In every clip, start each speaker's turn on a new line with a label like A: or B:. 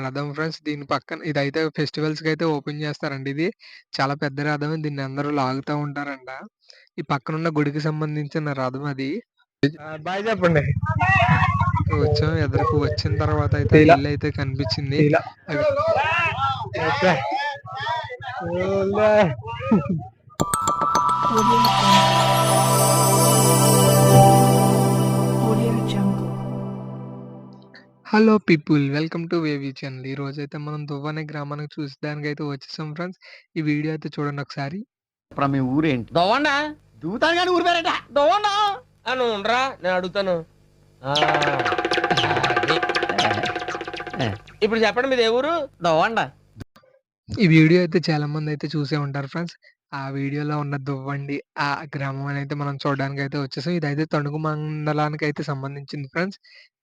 A: రథం ఫ్రెండ్స్ దీని పక్కన ఇదైతే ఫెస్టివల్స్కి అయితే ఓపెన్ చేస్తారండి ఇది చాలా పెద్ద రథం దీన్ని అందరూ లాగుతూ ఉంటారంట ఈ పక్కన ఉన్న గుడికి సంబంధించిన రథం అది బాయ్ చెప్పండి వచ్చాం ఎదురుకు వచ్చిన తర్వాత అయితే ఇల్లు అయితే కనిపించింది హలో పీపుల్ వెల్కమ్ టు వేవీ ఛానల్ ఈ రోజైతే మనం దువ్వనే గ్రామానికి చూసేదానికి అయితే వచ్చేసాం ఫ్రెండ్స్ ఈ వీడియో అయితే చూడండి ఒకసారి
B: మీ ఊరేంటి దవ్వండా దూతాను కానీ ఊరు పేరట దవ్వండా అని ఉండరా నేను అడుగుతాను ఇప్పుడు చెప్పండి మీది ఏ ఊరు
A: ఈ వీడియో అయితే చాలా మంది అయితే చూసే ఉంటారు ఫ్రెండ్స్ ఆ వీడియోలో ఉన్న దువ్వండి, ఆ గ్రామం అయితే మనం చూడడానికి అయితే వచ్చేసాం. ఇదైతే మండలానికి అయితే సంబంధించింది ఫ్రెండ్స్.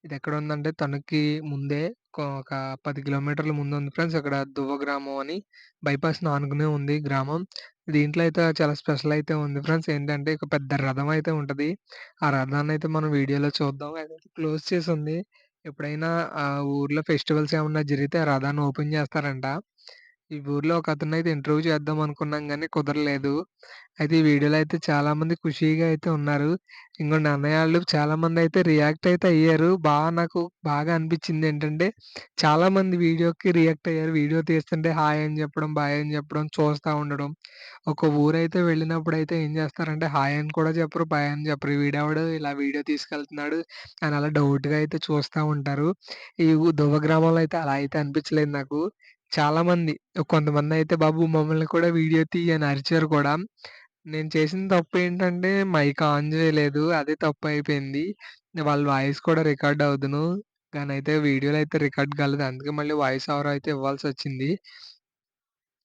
A: ఇది ఎక్కడ ఉందంటే తణుక్కి ముందే ఒక పది కిలోమీటర్ల ఉంది ఫ్రెండ్స్. అక్కడ దువ్వ గ్రామం అని బైపాస్ ఆనుకునే ఉంది గ్రామం. దీంట్లో అయితే చాలా స్పెషల్ అయితే ఉంది ఫ్రెండ్స్. ఏంటంటే ఒక పెద్ద రథం అయితే ఉంటుంది ఆ రథాన్ని అయితే మనం వీడియోలో చూద్దాం. అదైతే క్లోజ్ చేసి ఉంది ఎప్పుడైనా ఆ ఊర్లో ఫెస్టివల్స్ ఏమన్నా జరిగితే ఆ రథాన్ని ఓపెన్ చేస్తారంట. ఈ ఊర్లో ఒక అతను అయితే ఇంటర్వ్యూ చేద్దాం అనుకున్నాం కానీ కుదరలేదు. అయితే ఈ వీడియోలో అయితే చాలామంది ఖుషీగా అయితే ఉన్నారు. ఇంకోండి నన్నయాళ్ళు చాలా చాలామంది అయితే రియాక్ట్ అయితే అయ్యారు. బాగా నాకు బాగా అనిపించింది ఏంటంటే, చాలామంది వీడియోకి రియాక్ట్ అయ్యారు. వీడియో తీస్తుంటే హాయ్ అని చెప్పడం, బాయ్ అని చెప్పడం, చూస్తూ ఉండడం. ఒక ఊరైతే అయితే ఏం చేస్తారంటే హాయ్ అని కూడా చెప్పరు, బాయ్ అని చెప్పరు. వీడేవాడు ఇలా వీడియో తీసుకెళ్తున్నాడు అని అలా డౌట్‌గా అయితే చూస్తూ ఉంటారు. ఈ దువ్వ గ్రామంలో అయితే అలా అయితే అనిపించలేదు నాకు. చాలామంది. అయితే బాబు మమ్మల్ని కూడా వీడియో తీయని అని అరిచారు కూడా. నేను చేసిన తప్పు ఏంటంటే మైక్ ఆన్ చేయలేదు అదే తప్పు అయిపోయింది వాళ్ళ వాయిస్ కూడా రికార్డ్ కానీ అయితే వీడియోలో అయితే రికార్డ్ కాలేదు. అందుకే మళ్ళీ వాయిస్ అవర్ అయితే ఇవ్వాల్సి వచ్చింది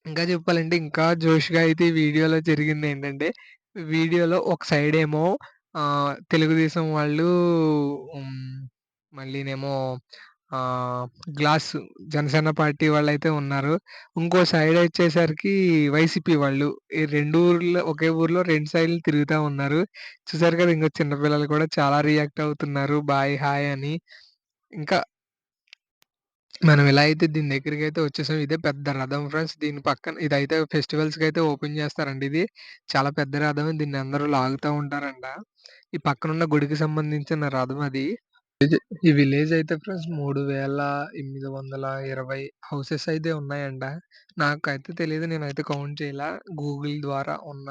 A: ఇంకా చెప్పాలంటే ఇంకా జోష్‌గా అయితే వీడియోలో జరిగింది ఏంటంటే వీడియోలో ఒక సైడ్ ఏమో తెలుగుదేశం వాళ్ళు మళ్ళీ మళ్ళీనేమో గ్లాస్ జనసేన పార్టీ వాళ్ళు అయితే ఉన్నారు ఇంకో సైడ్ వచ్చేసరికి వైసీపీ వాళ్ళు ఈ రెండు ఊర్లో ఒకే ఊర్లో రెండు సైడ్లు తిరుగుతూ ఉన్నారు చూసారు కదా ఇంకా చిన్నపిల్లలు కూడా చాలా రియాక్ట్ అవుతున్నారు బాయ్ హాయ్ అని ఇంకా మనం ఇలా అయితే దీని దగ్గరికి అయితే వచ్చేసాం ఇదే పెద్ద రథం ఫ్రెండ్స్ దీని పక్కన ఇదైతే ఫెస్టివల్స్కి అయితే ఓపెన్ చేస్తారండి ఇది చాలా పెద్ద రథం దీన్ని అందరూ లాగుతూ ఉంటారంట ఈ పక్కన ఉన్న గుడికి సంబంధించిన రథం అది ఈ విలేజ్ అయితే ఫ్రెండ్స్ మూడు వేల ఎనిమిది వందల ఇరవై హౌసెస్ అయితే ఉన్నాయంట. నాకైతే తెలియదు నేనైతే కౌంట్ చేయలా. గూగుల్ ద్వారా ఉన్న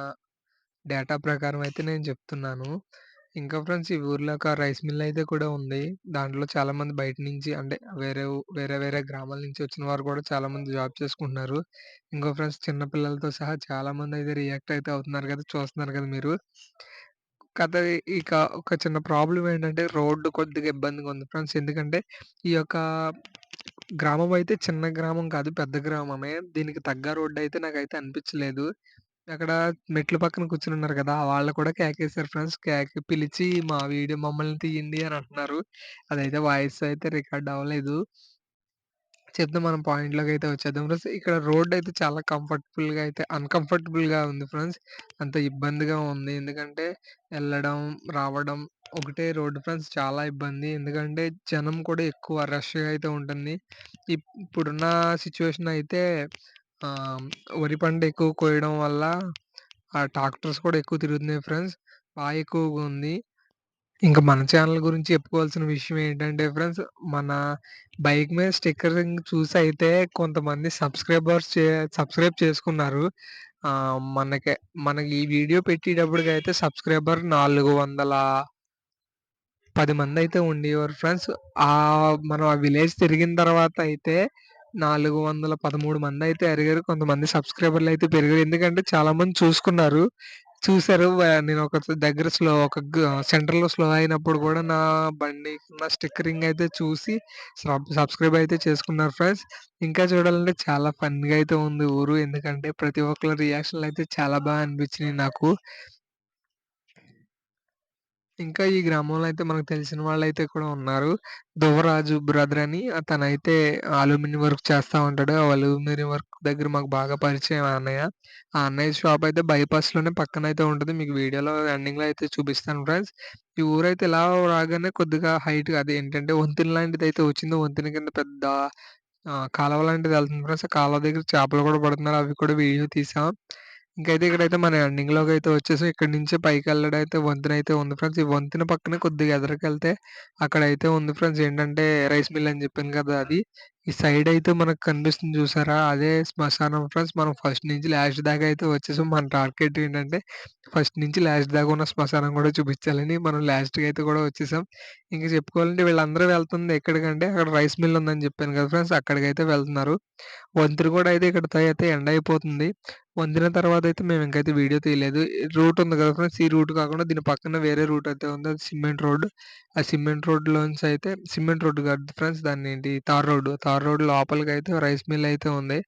A: డేటా ప్రకారం అయితే నేను చెప్తున్నాను. ఇంకా ఫ్రెండ్స్ ఈ ఊర్లో ఒక రైస్ మిల్ అయితే కూడా ఉంది. దాంట్లో చాలామంది బయట నుంచి అంటే వేరే వేరే వేరే గ్రామాల నుంచి వచ్చిన వారు కూడా చాలామంది జాబ్ చేసుకుంటున్నారు. ఇంకో ఫ్రెండ్స్ చిన్న పిల్లలతో సహా చాలామంది అయితే రియాక్ట్ అయితే అవుతున్నారు కదా! చూస్తున్నారు కదా మీరు. కథ ఇక ఒక చిన్న ప్రాబ్లం ఏంటంటే రోడ్డు కొద్దిగా ఇబ్బందిగా ఉంది ఫ్రెండ్స్. ఎందుకంటే ఈ యొక్క గ్రామం అయితే చిన్న గ్రామం కాదు. పెద్ద గ్రామమే. దీనికి తగ్గ రోడ్డు అయితే నాకైతే అనిపించలేదు అక్కడ మెట్ల పక్కన కూర్చుని ఉన్నారు కదా! వాళ్ళు కూడా కేకేశారు ఫ్రెండ్స్. కేక్ పిలిచి మా వీడియో మమ్మల్ని తీయండి అని అంటున్నారు. అదైతే వాయిస్ అయితే రికార్డ్ అవ్వలేదు. చెప్తే మనం పాయింట్లోకి అయితే వచ్చేద్దాం ఫ్రెండ్స్ ఇక్కడ రోడ్ అయితే చాలా కంఫర్టబుల్గా అయితే అన్కంఫర్టబుల్గా ఉంది ఫ్రెండ్స్ అంత ఇబ్బందిగా ఉంది ఎందుకంటే వెళ్ళడం రావడం ఒకటే రోడ్డు ఫ్రెండ్స్ చాలా ఇబ్బంది ఎందుకంటే జనం కూడా ఎక్కువ రష్గా అయితే ఉంటుంది ఇప్పుడున్న సిచ్యువేషన్ అయితే వరి పంట ఎక్కువ కోయడం వల్ల ఆ ట్రాక్టర్స్ కూడా ఎక్కువ తిరుగుతున్నాయి ఫ్రెండ్స్ బాగా ఎక్కువగా ఉంది ఇంకా మన ఛానల్ గురించి చెప్పుకోవాల్సిన విషయం ఏంటంటే ఫ్రెండ్స్ మన బైక్ మీద స్టిక్కరింగ్ చూసి అయితే కొంతమంది సబ్స్క్రైబర్స్ చే సబ్స్క్రైబ్ చేసుకున్నారు మనకి మనకి ఈ వీడియో పెట్టేటప్పటికి అయితే సబ్స్క్రైబర్ నాలుగు వందల పది మంది అయితే ఉండేవారు ఫ్రెండ్స్ ఆ మనం ఆ విలేజ్ తిరిగిన తర్వాత అయితే నాలుగు వందల పదమూడు మంది అయితే అరిగారు కొంతమంది సబ్స్క్రైబర్లు అయితే పెరిగారు ఎందుకంటే చాలా మంది చూసుకున్నారు చూసారు నేను ఒక దగ్గర స్లో ఒక సెంటర్ లో స్లో అయినప్పుడు కూడా నా బండి నా స్టిక్కరింగ్ అయితే చూసి సబ్స్క్రైబ్ అయితే చేసుకున్నారు ఫ్రెండ్స్ ఇంకా చూడాలంటే చాలా గా అయితే ఉంది ఊరు ఎందుకంటే ప్రతి ఒక్కళ్ళ రియాక్షన్లు అయితే చాలా బాగా అనిపించినాయి నాకు ఇంకా ఈ గ్రామంలో అయితే మనకు తెలిసిన వాళ్ళైతే కూడా ఉన్నారు. ధువరాజు బ్రదర్ అని అయితే అల్యూమినియం వర్క్ చేస్తా ఉంటాడు. అల్యూమినియం వర్క్ దగ్గర మాకు బాగా పరిచయం ఆ అన్నయ్య. ఆ అన్నయ్య షాప్ అయితే బైపాస్‌లోనే అయితే ఉంటుంది మీకు వీడియోలో లో అయితే చూపిస్తాను ఫ్రెండ్స్. ఈ ఊరైతే ఇలా రాగానే కొద్దిగా హైట్‌గా ఏంటంటే వంతెన లాంటిదైతే వచ్చింది. వంతెన కింద పెద్ద కాలువ కాలవ లాంటిది వెళ్తుంది ఫ్రెండ్స్. ఆ కాలువ దగ్గర చేపలు కూడా పడుతున్నారు. అవి కూడా వీడియో తీసాం. ఇంకైతే ఇక్కడైతే మన లో అయితే వచ్చేసి ఇక్కడ నుంచి పైకి వెళ్ళడం అయితే వంతెన అయితే ఉంది ఫ్రెండ్స్ ఈ వంతెన పక్కనే కొద్దిగా అక్కడ అక్కడైతే ఉంది ఫ్రెండ్స్ ఏంటంటే రైస్ మిల్ అని చెప్పాను కదా అది ఈ సైడ్ అయితే మనకు కనిపిస్తుంది చూసారా అదే శ్మశానం ఫ్రెండ్స్ మనం ఫస్ట్ నుంచి లాస్ట్ దాకా అయితే వచ్చేసాం మన టార్గెట్ ఏంటంటే ఫస్ట్ నుంచి లాస్ట్ దాకా ఉన్న శ్మశానం కూడా చూపించాలని మనం లాస్ట్కి అయితే కూడా వచ్చేసాం ఇంకా చెప్పుకోవాలంటే వీళ్ళందరూ వెళ్తుంది ఎక్కడికంటే అక్కడ రైస్ మిల్ ఉందని చెప్పాను కదా ఫ్రెండ్స్ అక్కడికైతే వెళ్తున్నారు వంతులు కూడా అయితే ఇక్కడ అయితే ఎండ్ అయిపోతుంది వందిన తర్వాత అయితే మేము ఇంకైతే వీడియో తీయలేదు రూట్ ఉంది కదా ఫ్రెండ్స్ ఈ రూట్ కాకుండా దీని పక్కన వేరే రూట్ అయితే ఉంది అది సిమెంట్ రోడ్ ఆ సిమెంట్ లోంచి అయితే సిమెంట్ రోడ్ కాదు ఫ్రెండ్స్ దాన్ని ఏంటి tar road tar tar road లోపలికి అయితే రైస్ మిల్ అయితే ఉంది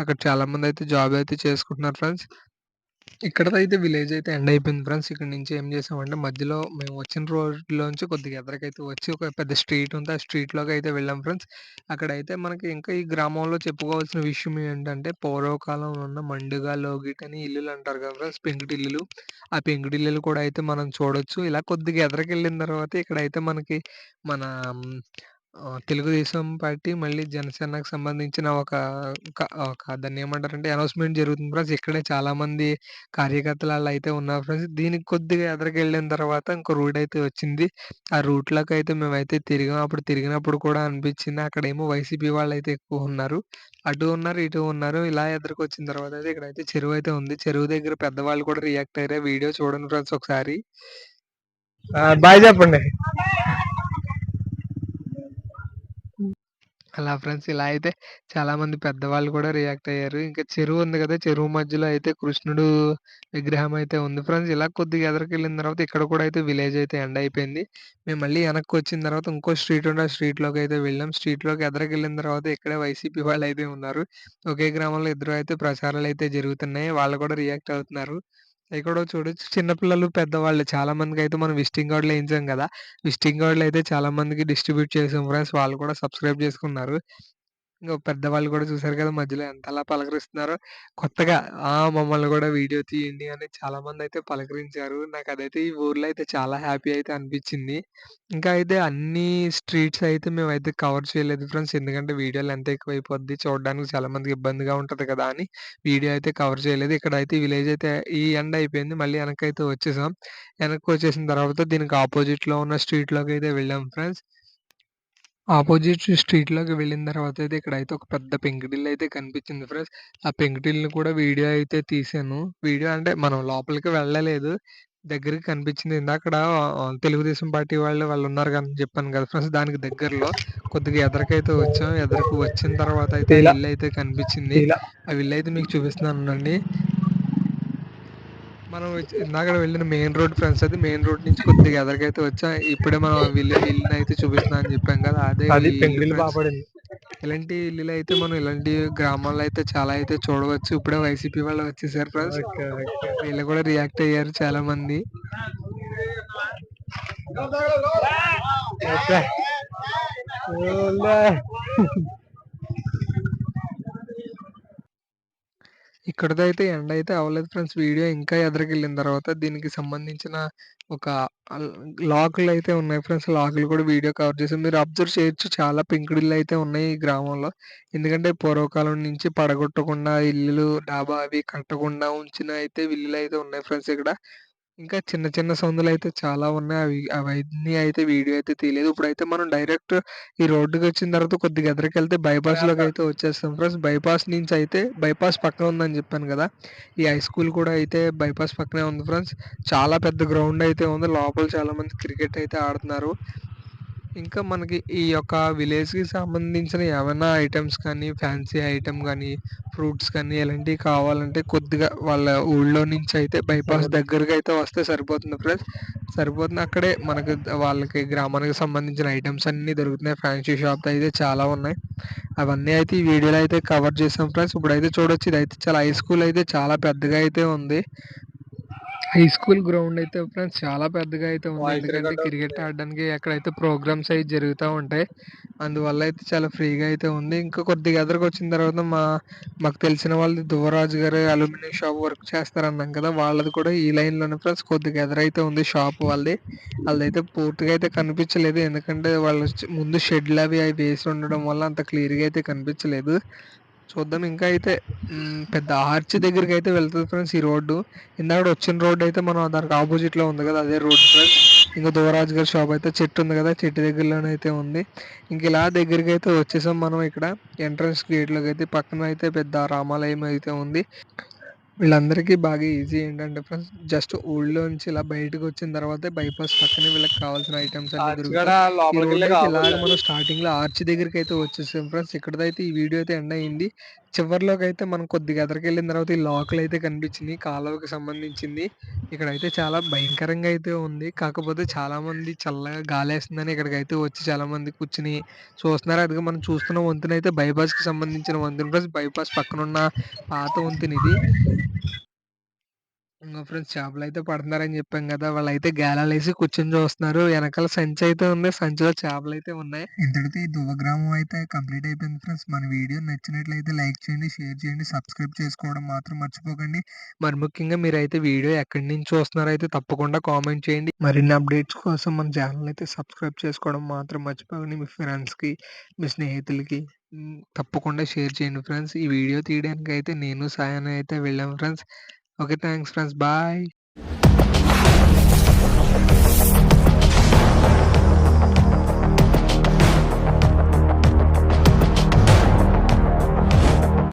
A: అక్కడ చాలామంది అయితే జాబ్ అయితే చేసుకుంటున్నారు ఫ్రెండ్స్ ఇక్కడ అయితే విలేజ్ అయితే ఎండ్ అయిపోయింది ఫ్రెండ్స్ ఇక్కడ నుంచి ఏం చేసామంటే మధ్యలో మేము వచ్చిన రోడ్లోంచి కొద్దిగా ఎదరకైతే వచ్చి ఒక పెద్ద స్ట్రీట్ ఉంది ఆ స్ట్రీట్లోకి అయితే వెళ్ళాం ఫ్రెండ్స్ అక్కడైతే మనకి ఇంకా ఈ గ్రామంలో చెప్పుకోవాల్సిన విషయం ఏంటంటే పూర్వకాలంలో ఉన్న మండుగా లోగిట్ అని ఇల్లులు అంటారు కదా ఫ్రెండ్స్ పెంకుటిల్లులు ఆ పెంకుటిల్లులు కూడా అయితే మనం చూడొచ్చు ఇలా కొద్దిగా ఎదరకెళ్ళిన తర్వాత తర్వాత ఇక్కడైతే మనకి మన తెలుగుదేశం పార్టీ మళ్ళీ జనసేనకు సంబంధించిన ఒక ఒక ఒక దాన్ని ఏమంటారంటే అనౌన్స్మెంట్ జరుగుతుంది ఫ్రెండ్స్ ఇక్కడే చాలా మంది కార్యకర్తలు అలా అయితే ఉన్నారు ఫ్రెండ్స్ దీనికి కొద్దిగా ఎదరికెళ్ళిన తర్వాత ఇంకో రూట్ అయితే వచ్చింది ఆ రూట్ లోకి అయితే మేమైతే తిరిగాం అప్పుడు తిరిగినప్పుడు కూడా అనిపించింది అక్కడేమో వైసీపీ వాళ్ళు అయితే ఎక్కువ ఉన్నారు అటు ఉన్నారు ఇటు ఉన్నారు ఇలా ఎదురుకు వచ్చిన తర్వాత అయితే ఇక్కడైతే చెరువు అయితే ఉంది చెరువు దగ్గర పెద్దవాళ్ళు కూడా రియాక్ట్ అయ్యారు వీడియో చూడండి ఫ్రెండ్స్ ఒకసారి బాయ్ చెప్పండి అలా ఫ్రెండ్స్ ఇలా అయితే చాలామంది పెద్దవాళ్ళు కూడా రియాక్ట్ అయ్యారు. ఇంకా చెరువు ఉంది కదా! చెరువు మధ్యలో అయితే కృష్ణుడు విగ్రహం అయితే ఉంది ఫ్రెండ్స్. ఇలా కొద్దిగా వెళ్ళిన తర్వాత ఇక్కడ కూడా అయితే విలేజ్ అయితే ఎండ్ అయిపోయింది. మేము మళ్ళీ వెనక్కి వచ్చిన తర్వాత ఇంకో స్ట్రీట్ ఉంటే ఆ స్ట్రీట్‌లోకి అయితే వెళ్ళాం. స్ట్రీట్‌లోకి వెళ్ళిన తర్వాత ఇక్కడే వైసీపీ వాళ్ళు అయితే ఉన్నారు. ఒకే గ్రామంలో ఇద్దరు అయితే ప్రచారాలు అయితే జరుగుతున్నాయి. వాళ్ళు కూడా రియాక్ట్ అవుతున్నారు. అవి చూడొచ్చు చిన్నపిల్లలు పెద్దవాళ్ళు చాలా మందికి అయితే మనం విజిటింగ్ కార్డులు వేయించాం కదా విజిటింగ్ కార్డులు అయితే చాలా మందికి డిస్ట్రిబ్యూట్ చేసాం ఫ్రెండ్స్ వాళ్ళు కూడా సబ్స్క్రైబ్ చేసుకున్నారు ఇంకా పెద్దవాళ్ళు కూడా చూసారు కదా మధ్యలో ఎంతలా పలకరిస్తున్నారో కొత్తగా ఆ మమ్మల్ని కూడా వీడియో తీయండి అని చాలా మంది అయితే పలకరించారు నాకు అదైతే ఈ ఊర్లో అయితే చాలా హ్యాపీ అయితే అనిపించింది ఇంకా అయితే అన్ని స్ట్రీట్స్ అయితే మేమైతే కవర్ చేయలేదు ఫ్రెండ్స్ ఎందుకంటే వీడియోలు ఎంత ఎక్కువ అయిపోద్ది చూడడానికి చాలా మందికి ఇబ్బందిగా ఉంటుంది కదా అని వీడియో అయితే కవర్ చేయలేదు ఇక్కడ అయితే విలేజ్ అయితే ఈ ఎండ్ అయిపోయింది మళ్ళీ వెనక్కి అయితే వచ్చేసాం వెనక్కి వచ్చేసిన తర్వాత దీనికి ఆపోజిట్లో ఉన్న స్ట్రీట్లోకి అయితే వెళ్ళాం ఫ్రెండ్స్ ఆపోజిట్ స్ట్రీట్ లోకి వెళ్ళిన తర్వాత అయితే ఇక్కడ అయితే ఒక పెద్ద పెంకుటిల్లు అయితే కనిపించింది ఫ్రెండ్స్ ఆ పెంకుటిల్లుని కూడా వీడియో అయితే తీసాను వీడియో అంటే మనం లోపలికి వెళ్ళలేదు దగ్గరికి కనిపించింది అక్కడ తెలుగుదేశం పార్టీ వాళ్ళు వాళ్ళు ఉన్నారు కదా చెప్పాను కదా ఫ్రెండ్స్ దానికి దగ్గరలో కొద్దిగా ఎదరకైతే వచ్చాం ఎదరకు వచ్చిన తర్వాత
B: అయితే ఇల్లు అయితే కనిపించింది
A: ఆ ఇల్లు అయితే మీకు చూపిస్తున్నాను అండి మనం ఇందాక వెళ్ళిన మెయిన్ రోడ్ ఫ్రెండ్స్ అయితే మెయిన్ రోడ్ నుంచి కొద్దిగా ఎదరికైతే వచ్చా ఇప్పుడే మనం వీళ్ళు ఇల్లు అయితే చూపిస్తున్నా అని చెప్పాం కదా
B: అదే
A: ఇలాంటి ఇల్లు అయితే మనం ఇలాంటి గ్రామాల్లో అయితే చాలా అయితే చూడవచ్చు ఇప్పుడే వైసీపీ వాళ్ళు వచ్చేసారు ఫ్రెండ్స్ వీళ్ళు కూడా రియాక్ట్ అయ్యారు చాలా మంది అయితే ఎండ్ అయితే అవ్వలేదు ఫ్రెండ్స్ వీడియో ఇంకా ఎదరికెళ్ళిన తర్వాత దీనికి సంబంధించిన ఒక లాకులు అయితే ఉన్నాయి ఫ్రెండ్స్ లాకులు కూడా వీడియో కవర్ చేసి మీరు అబ్జర్వ్ చేయొచ్చు చాలా పెంకుడిళ్ళు అయితే ఉన్నాయి ఈ గ్రామంలో ఎందుకంటే పూర్వకాలం నుంచి పడగొట్టకుండా ఇల్లులు డాబా అవి కట్టకుండా ఉంచిన అయితే ఇల్లులు అయితే ఉన్నాయి ఫ్రెండ్స్ ఇక్కడ ఇంకా చిన్న చిన్న అయితే చాలా ఉన్నాయి. అవి అవన్నీ అయితే వీడియో అయితే తీయలేదు. అయితే మనం డైరెక్ట్ ఈ రోడ్డుకి వచ్చిన తర్వాత కొద్దిగా ఎదరికెళ్తే అయితే వచ్చేస్తాం ఫ్రెండ్స్. బైపాస్ నుంచి అయితే బైపాస్ పక్కన ఉందని చెప్పాను కదా! ఈ హై స్కూల్ కూడా అయితే బైపాస్ పక్కనే ఉంది ఫ్రెండ్స్. చాలా పెద్ద గ్రౌండ్ అయితే ఉంది. లోపల చాలామంది క్రికెట్ అయితే ఆడుతున్నారు. ఇంకా మనకి ఈ యొక్క విలేజ్కి సంబంధించిన ఏమైనా ఐటమ్స్ కానీ ఫ్యాన్సీ ఐటమ్ కానీ ఫ్రూట్స్ కానీ ఇలాంటివి కావాలంటే కొద్దిగా వాళ్ళ ఊళ్ళో నుంచి అయితే బైపాస్ దగ్గరకి అయితే వస్తే సరిపోతుంది ఫ్రెండ్స్ సరిపోతుంది అక్కడే మనకి వాళ్ళకి గ్రామానికి సంబంధించిన ఐటమ్స్ అన్నీ దొరుకుతున్నాయి ఫ్యాన్సీ షాప్ అయితే చాలా ఉన్నాయి అవన్నీ అయితే ఈ వీడియోలో అయితే కవర్ చేసాం ఫ్రెండ్స్ ఇప్పుడైతే చూడొచ్చు అయితే చాలా హై స్కూల్ అయితే చాలా పెద్దగా అయితే ఉంది హై స్కూల్ గ్రౌండ్ అయితే ఫ్రెండ్స్ చాలా పెద్దగా అయితే ఉంది ఎందుకంటే క్రికెట్ ఆడడానికి అయితే ప్రోగ్రామ్స్ అవి జరుగుతూ ఉంటాయి అందువల్ల అయితే చాలా ఫ్రీగా అయితే ఉంది ఇంకా కొద్దిగా ఎదరకు వచ్చిన తర్వాత మా మాకు తెలిసిన వాళ్ళు దువరాజు గారు అల్యూమినియం షాప్ వర్క్ చేస్తారన్నాం కదా వాళ్ళది కూడా ఈ లైన్లోనే ఫ్రెండ్స్ కొద్దిగా ఎదరైతే ఉంది షాప్ వాళ్ళది వాళ్ళదైతే పూర్తిగా అయితే కనిపించలేదు ఎందుకంటే వాళ్ళు ముందు షెడ్లు అవి అవి వేసి ఉండడం వల్ల అంత క్లియర్గా అయితే కనిపించలేదు చూద్దాం ఇంకా అయితే పెద్ద ఆర్చ్ దగ్గరికి అయితే వెళ్తుంది ఫ్రెండ్స్ ఈ రోడ్డు ఇందాక వచ్చిన రోడ్డు అయితే మనం దానికి ఆపోజిట్లో ఉంది కదా అదే రోడ్ ఫ్రెండ్స్ ఇంకా దోరాజ్ గారి షాప్ అయితే చెట్టు ఉంది కదా చెట్టు దగ్గరలోనే అయితే ఉంది ఇంక ఇలా దగ్గరికి అయితే వచ్చేసాం మనం ఇక్కడ ఎంట్రన్స్ గేట్లోకి అయితే పక్కన అయితే పెద్ద రామాలయం అయితే ఉంది వీళ్ళందరికీ బాగా ఈజీ ఏంటంటే ఫ్రెండ్స్ జస్ట్ ఊళ్ళోంచి ఇలా బయటకు వచ్చిన తర్వాత బైపాస్ పక్కనే వీళ్ళకి కావాల్సిన ఐటమ్స్ అన్ని మనం స్టార్టింగ్ లో ఆర్చ్ దగ్గరికి అయితే వచ్చేసాం ఫ్రెండ్స్ ఇక్కడైతే ఈ వీడియో అయితే ఎండ్ అయింది చివరిలోకి అయితే మనం కొద్దిగా ఎదరికి వెళ్ళిన తర్వాత ఈ లోకల్ అయితే కనిపించింది కాలువకి సంబంధించింది ఇక్కడ అయితే చాలా భయంకరంగా అయితే ఉంది కాకపోతే చాలా మంది చల్లగా గాలేస్తుందని ఇక్కడికి అయితే వచ్చి చాలా మంది కూర్చుని చూస్తున్నారు అది మనం చూస్తున్న వంతెన అయితే కి సంబంధించిన వంతున ప్లస్ బైపాస్ పక్కన ఉన్న పాత వంతెన ఇది ఇంకో ఫ్రెండ్స్ చేపలు అయితే పడుతున్నారని చెప్పాం కదా వాళ్ళు అయితే గాలాలు వేసి కూర్చొని చూస్తున్నారు వెనకాల సంచి అయితే ఉంది సంచిలో చేపలు అయితే ఉన్నాయి ఇంతటితో ఈ దువ్వగ్రామం అయితే కంప్లీట్ అయిపోయింది ఫ్రెండ్స్ మన వీడియో నచ్చినట్లయితే లైక్ చేయండి షేర్ చేయండి సబ్స్క్రైబ్ చేసుకోవడం మాత్రం మర్చిపోకండి మరి ముఖ్యంగా మీరు అయితే వీడియో ఎక్కడి నుంచి చూస్తున్నారో అయితే తప్పకుండా కామెంట్ చేయండి మరిన్ని అప్డేట్స్ కోసం మన ఛానల్ అయితే సబ్స్క్రైబ్ చేసుకోవడం మాత్రం మర్చిపోకండి మీ ఫ్రెండ్స్కి మీ స్నేహితులకి తప్పకుండా షేర్ చేయండి ఫ్రెండ్స్ ఈ వీడియో తీయడానికి అయితే నేను సాయన అయితే వెళ్ళాం friends Okay, thanks, friends. Bye.